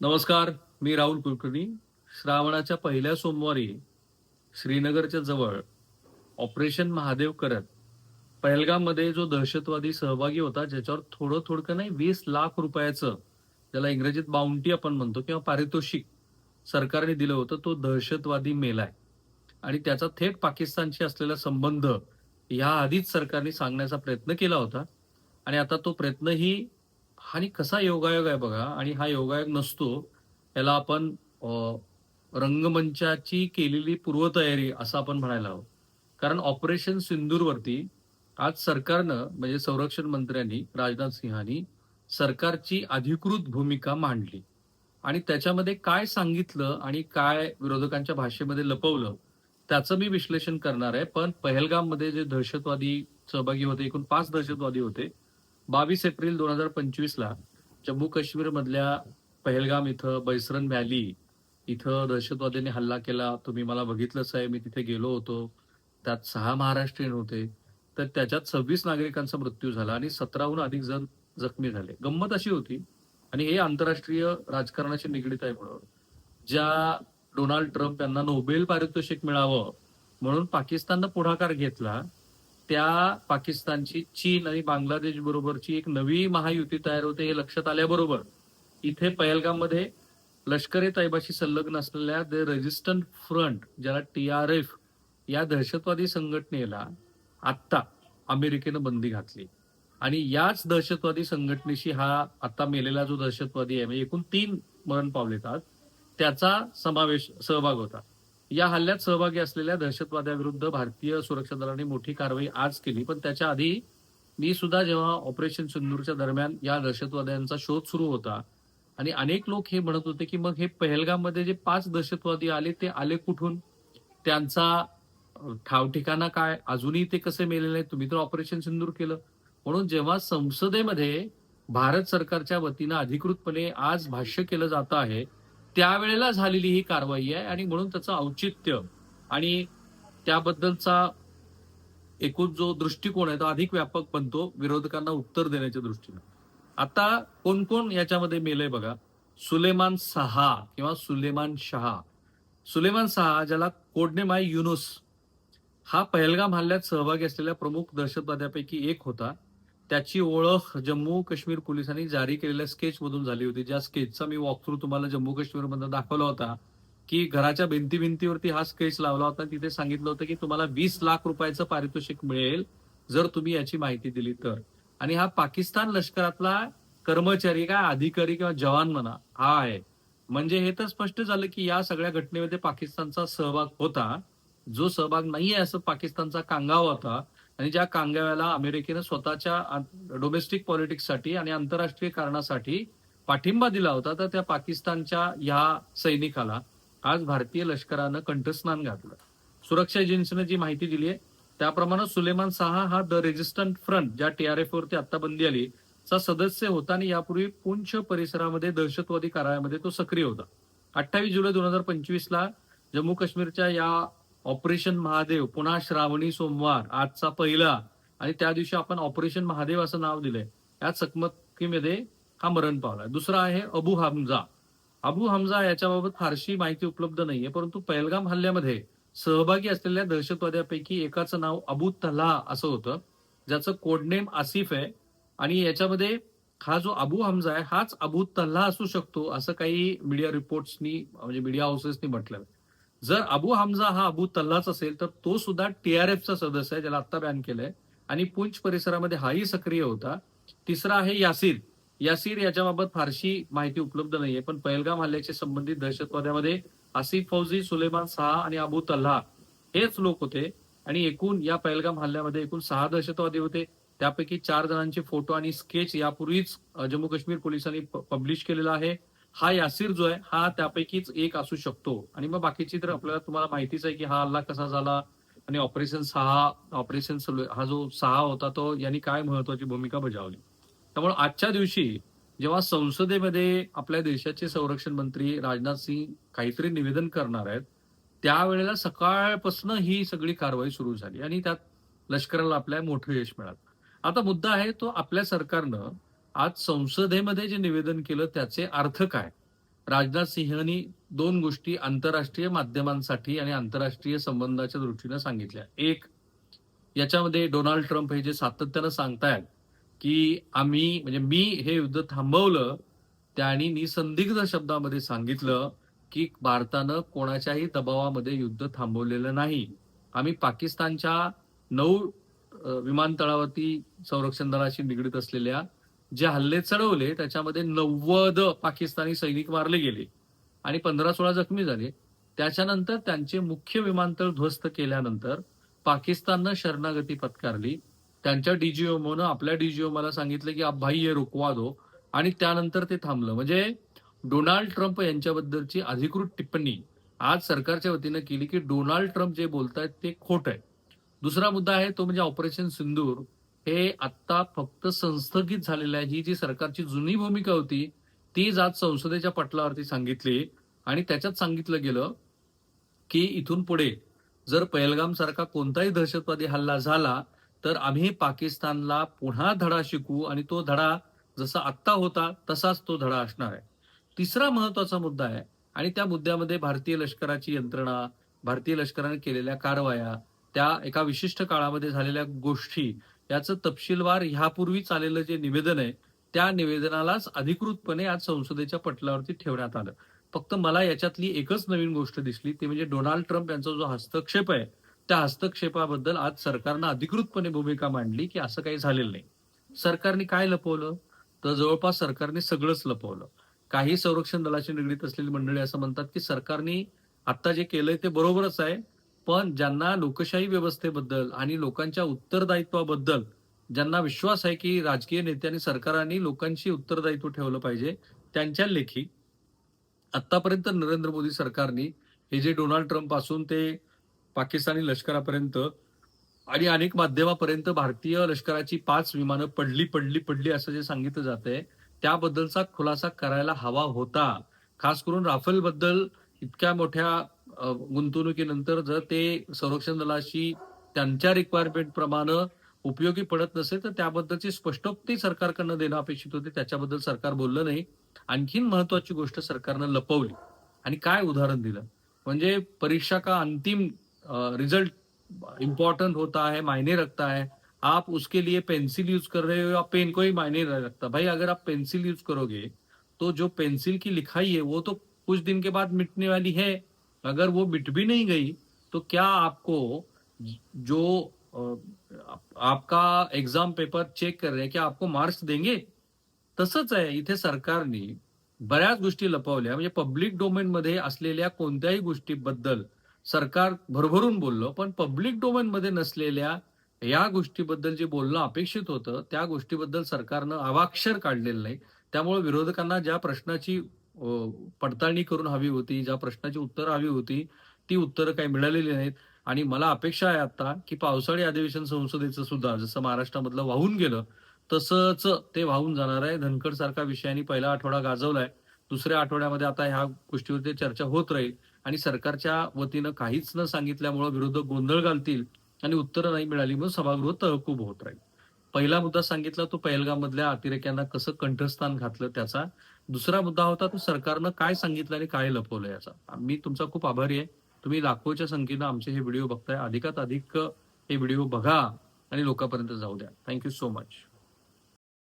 नमस्कार मी राहुल कुलकर्णी. श्रावणाच्या पहिल्या सोमवारी श्रीनगरच्या जवळ ऑपरेशन महादेव करत पहलगाममध्ये जो दहशतवादी सहभागी होता ज्याच्यावर थोडं थोडकं नाही वीस लाख रुपयाचं ज्याला इंग्रजीत बाउंटी आपण म्हणतो किंवा पारितोषिक सरकारने दिलं होतं तो दहशतवादी मेलाय आणि त्याचा थेट पाकिस्तानशी असलेला संबंध ह्या आधीच सरकारने सांगण्याचा प्रयत्न केला होता. आणि आता तो प्रयत्नही आणि कसा योगायोग आहे बघा आणि हा योगायोग नसतो याला आपण रंगमंचाची केलेली पूर्वतयारी असं आपण म्हणायला हवं. कारण ऑपरेशन सिंदूरवरती आज सरकारनं म्हणजे संरक्षण मंत्र्यांनी राजनाथ सिंहानी सरकारची अधिकृत भूमिका मांडली. आणि त्याच्यामध्ये काय सांगितलं आणि काय विरोधकांच्या भाषेमध्ये लपवलं त्याचं मी विश्लेषण करणार आहे. पण पहलगाममध्ये जे दहशतवादी सहभागी होते एकूण पाच दहशतवादी होते बावीस एप्रिल दोन हजार पंचवीसला जम्मू काश्मीर मधल्या पहलगाम इथं बैसरन व्हॅली इथं दहशतवाद्यांनी हल्ला केला. तुम्ही मला बघितलंच आहे मी तिथे गेलो होतो. त्यात सहा महाराष्ट्रीयन होते. तर त्याच्यात सव्वीस नागरिकांचा मृत्यू झाला आणि सतराहून अधिक जण जखमी झाले. गंमत अशी होती आणि हे आंतरराष्ट्रीय राजकारणाशी निगडीत आहे म्हणून. ज्या डोनाल्ड ट्रम्प यांना नोबेल पारितोषिक मिळावं म्हणून पाकिस्ताननं पुढाकार घेतला त्या पाकिस्तानची चीन आणि बांगलादेश बरोबरची एक नवी महायुती तयार होते हे लक्षात आल्याबरोबर इथे पहलगाममध्ये लष्करे तैबाशी संलग्न असलेल्या द रेजिस्टंट फ्रंट ज्याला टी आर एफ या दहशतवादी संघटनेला आत्ता अमेरिकेनं बंदी घातली. आणि याच दहशतवादी संघटनेशी हा आता मेलेला जो दहशतवादी आहे म्हणजे एकूण तीन मरण पावलेत त्याचा समावेश सहभाग होता. या हल्ल्यात सहभागी असलेल्या दहशतवाद्याविरुद्ध भारतीय सुरक्षा दलाने मोठी कारवाई आज केली. पण त्याच्या आधी मी सुद्धा जेव्हा ऑपरेशन सिंदूरच्या दरम्यान या दहशतवाद्यांचा शोध सुरू होता आणि अनेक लोक हे म्हणत होते की मग हे पहलगाममध्ये जे पाच दहशतवादी आले ते आले कुठून? त्यांचा ठावठिकाणा ठाव ठिकाणा काय? अजूनही ते कसे मेलेले नाही तुम्ही तर ऑपरेशन सिंदूर केलं. म्हणून जेव्हा संसदेमध्ये भारत सरकारच्या वतीनं अधिकृतपणे आज भाष्य केलं जात आहे त्यावेळेला झालेली ही कारवाई आहे आणि म्हणून त्याचं औचित्य आणि त्याबद्दलचा एकूण जो दृष्टिकोन आहे तो अधिक व्यापक बनतो विरोधकांना उत्तर देण्याच्या दृष्टीनं. आता कोण कोण याच्यामध्ये मेलंय बघा. सुलेमान सहा किंवा सुलेमान शहा. सुलेमान सहा ज्याला कोडनेम आहे युनुस हा पहलगाम हल्ल्यात सहभागी असलेल्या प्रमुख दहशतवाद्यापैकी एक होता. त्याची ओळख जम्मू काश्मीर पोलिसांनी जारी केलेल्या स्केच मधून झाली होती. ज्या स्केचचा मी वॉकथ्रू तुम्हाला जम्मू काश्मीरमध्ये दाखवला होता की घराच्या भिंती भिंतीवरती हा स्केच लावला होता. तिथे सांगितलं होतं की तुम्हाला वीस लाख रुपयाचं पारितोषिक मिळेल जर तुम्ही याची माहिती दिली तर. आणि हा पाकिस्तान लष्करातला कर्मचारी काय अधिकारी किंवा जवान म्हणा हा आहे. म्हणजे हे तर स्पष्ट झालं की या सगळ्या घटनेमध्ये पाकिस्तानचा सहभाग होता. जो सहभाग नाहीये असं पाकिस्तानचा कांगावा होता आणि ज्या कांगाव्याला अमेरिकेनं स्वतःच्या डोमेस्टिक पॉलिटिक्ससाठी आणि आंतरराष्ट्रीय कारणासाठी पाठिंबा दिला होता तर त्या पाकिस्तानच्या या सैनिकाला आज भारतीय लष्करानं कंठस्नान घातलं. सुरक्षा एजन्सीनं जी माहिती दिली आहे त्याप्रमाणे सुलेमान साहा हा द रेजिस्टंट फ्रंट ज्या टीआरएफ वरती आता बंदी आली चा सदस्य होता आणि यापूर्वी पुंछ परिसरामध्ये दहशतवादी कारवायामध्ये तो सक्रिय होता. अठ्ठावीस जुलै दोन हजार पंचवीस ला जम्मू काश्मीरच्या या ऑपरेशन महादेव पुन्हा श्रावणी सोमवार आजचा पहिला. आणि त्या दिवशी आपण ऑपरेशन महादेव असं नाव दिलंय. या चकमकीमध्ये हा मरण पावला दुसरा आहे अबू हमजा. अबू हमजा याच्याबाबत फारशी माहिती उपलब्ध नाहीये परंतु पहलगाम हल्ल्यामध्ये सहभागी असलेल्या दहशतवाद्यापैकी एकाचं नाव अबू तल्हा असं होतं. ज्याचं कोडनेम आसिफ आहे. आणि याच्यामध्ये हा जो अबू हमजा आहे हाच अबू तल्हा असू शकतो असं काही मीडिया रिपोर्ट्सनी म्हणजे मीडिया हाऊसेसनी म्हटलं जर अबू हमजा हा अबू तल्लाच असेल तर तो सुद्धा टीआरएफचा सदस्य आहे ज्याला आता बॅन केलंय. आणि पुंछ परिसरामध्ये हाही सक्रिय होता. तिसरा आहे यासीर. यासीर याच्याबाबत फारशी माहिती उपलब्ध नाहीये पण पहलगाम हल्ल्याचे संबंधित दहशतवाद्यामध्ये आसिफ फौजी सुलेमान सहा आणि अबू तल्हा हेच लोक होते. आणि एकूण या पहलगाम हल्ल्यामध्ये एकूण सहा दहशतवादी होते. त्यापैकी चार जणांचे फोटो आणि स्केच यापूर्वीच जम्मू काश्मीर पोलिसांनी पब्लिश केलेला आहे. हा यासीर जो आहे हा त्यापैकीच एक असू शकतो. आणि मग बाकीची तर आपल्याला तुम्हाला माहितीच आहे की हा हल्ला कसा झाला आणि ऑपरेशन सहा ऑपरेशन हा जो सहा होता तो यांनी काय महत्वाची भूमिका बजावली. त्यामुळे आजच्या दिवशी जेव्हा संसदेमध्ये आपल्या देशाचे संरक्षण मंत्री राजनाथ सिंग काहीतरी निवेदन करणार आहेत त्यावेळेला सकाळपासून ही सगळी कारवाई सुरू झाली आणि त्यात लष्कराला आपल्या मोठं यश मिळालं. आता मुद्दा आहे तो आपल्या सरकारनं आज संसदेमध्ये जे निवेदन केलं त्याचे अर्थ काय? राजनाथ सिंहांनी दोन गोष्टी आंतरराष्ट्रीय माध्यमांसाठी आणि आंतरराष्ट्रीय संबंधाच्या दृष्टीनं सांगितल्या. एक याच्यामध्ये डोनाल्ड ट्रम्प हे जे सातत्यानं सांगतायत की आम्ही म्हणजे मी हे युद्ध थांबवलं त्यांनी निसंदिग्ध शब्दामध्ये सांगितलं की भारतानं कोणाच्याही दबावामध्ये युद्ध थांबवलेलं नाही. आम्ही पाकिस्तानच्या नऊ विमानतळावरती संरक्षण दलाशी निगडीत असलेल्या जे हल्ले चढवले त्याच्यामध्ये नव्वद पाकिस्तानी सैनिक मारले गेले आणि पंधरा सोळा जखमी झाले. त्याच्यानंतर त्यांचे मुख्य विमानतळ ध्वस्त केल्यानंतर पाकिस्ताननं शरणागती पत्कारली. त्यांच्या डीजीओमोनं आपल्या डीजीओमाला सांगितलं की आप भाई ये रुकवा दो. आणि त्यानंतर ते थांबलं. म्हणजे डोनाल्ड ट्रम्प यांच्याबद्दलची अधिकृत टिप्पणी आज सरकारच्या वतीनं केली की डोनाल्ड ट्रम्प जे बोलतायत ते खोट आहे. दुसरा मुद्दा आहे तो म्हणजे ऑपरेशन सिंदूर. हे आत्ता फक्त संस्थगित झालेलं आहे. ही जी सरकारची जुनी भूमिका होती तीच आज संसदेच्या पटलावरती सांगितली आणि त्याच्यात सांगितलं गेलं की इथून पुढे जर पहलगाम सारखा कोणताही दहशतवादी हल्ला झाला तर आम्ही पाकिस्तानला पुन्हा धडा शिकू आणि तो धडा जसा आत्ता होता तसाच तो धडा असणार आहे. तिसरा महत्त्वाचा मुद्दा आहे आणि त्या मुद्द्यामध्ये भारतीय लष्कराची यंत्रणा भारतीय लष्कराने केलेल्या कारवाया त्या एका विशिष्ट काळामध्ये झालेल्या गोष्टी याचं तपशीलवार ह्यापूर्वीच आलेलं जे निवेदन आहे त्या निवेदनालाच अधिकृतपणे आज संसदेच्या पटलावरती ठेवण्यात आलं. फक्त मला याच्यातली एकच नवीन गोष्ट दिसली ती म्हणजे डोनाल्ड ट्रम्प यांचा जो हस्तक्षेप आहे त्या हस्तक्षेपाबद्दल आज सरकारनं अधिकृतपणे भूमिका मांडली की असं काही झालेलं नाही. सरकारने काय लपवलं? तर जवळपास सरकारने सगळंच लपवलं. काही संरक्षण दलाशी निगडीत असलेली मंडळी असं म्हणतात की सरकारने आता जे केलंय ते बरोबरच आहे पण ज्यांना लोकशाही व्यवस्थेबद्दल आणि लोकांच्या उत्तरदायित्वाबद्दल ज्यांना विश्वास आहे की राजकीय नेत्यांनी सरकारांनी लोकांशी उत्तरदायित्व ठेवलं पाहिजे त्यांच्या लेखी आतापर्यंत नरेंद्र मोदी सरकारने हे जे डोनाल्ड ट्रम्पपासून ते पाकिस्तानी लष्करापर्यंत आणि अनेक माध्यमापर्यंत भारतीय लष्कराची पाच विमानं पडली पडली पडली असं जे सांगितलं जात आहे त्याबद्दलचा खुलासा करायला हवा होता. खास करून राफेल बद्दल इतक्या मोठ्या गुंतवणुकीनंतर जर ते संरक्षण दलाशी त्यांच्या रिक्वायरमेंट प्रमाणे उपयोगी पडत नसेल तर त्याबद्दलची स्पष्टोक्ती सरकारकडनं देणं अपेक्षित होते. त्याच्याबद्दल सरकार बोललं नाही. आणखीन महत्वाची गोष्ट सरकारनं लपवली. आणि काय उदाहरण दिलं? म्हणजे परीक्षा का अंतिम रिजल्ट इम्पोर्टेंट होता है मायने रखता है आप उसके लिए पेंसिल यूज कर रहे हो या पेन कोई मायने नहीं रखता? भाई अगर आप पेंसिल यूज करोगे तो जो पेंसिल की लिखाई है वो तो कुछ दिन के बाद मिटने वाली है। अगर वो मिट भी नहीं गई तो क्या आपको जो आपका एग्जाम पेपर चेक कर रहे हैं क्या आपको मार्क्स देंगे? तसंच आहे इथे सरकारने बऱ्याच गोष्टी लपवल्या. म्हणजे पब्लिक डोमेन मध्ये असलेल्या कोणत्याही गोष्टीबद्दल सरकार भरभरून बोललं पण पब्लिक डोमेन मध्ये नसलेल्या या गोष्टीबद्दल जे बोलणं अपेक्षित होतं त्या गोष्टीबद्दल सरकारनं अवाक्षर काढलेलं नाही. त्यामुळे विरोधकांना ज्या प्रश्नाची पडताळणी करून हवी होती ज्या प्रश्नाची उत्तरं हवी होती ती उत्तरं काही मिळालेली नाहीत. आणि मला अपेक्षा आहे आता की पावसाळी अधिवेशन संसदेचं सुद्धा जसं महाराष्ट्रामधलं वाहून गेलं तसंच ते वाहून जाणार आहे. धनखड सारख्या विषयाने पहिला आठवडा गाजवलाय. दुसऱ्या आठवड्यामध्ये आता ह्या गोष्टीवरती चर्चा होत राहील. आणि सरकारच्या वतीनं काहीच न सांगितल्यामुळे विरोधक गोंधळ घालतील आणि उत्तरं नाही मिळाली म्हणून सभागृह तहकूब होत राहील. पहिला मुद्दा सांगितला तो पहलगाम मधल्या अतिरेक्यांना कसं कंठस्थान घातलं त्याचा. दुसरा मुद्दा होता तो सरकारनं काय सांगितलं आणि काय लपवलं याचा. मी तुमचा खूप आभारी आहे. तुम्ही लाखोच्या संख्येनं आमचे हे व्हिडिओ बघताय. अधिकात अधिक हे व्हिडिओ बघा आणि लोकांपर्यंत जाऊ द्या. Thank you so much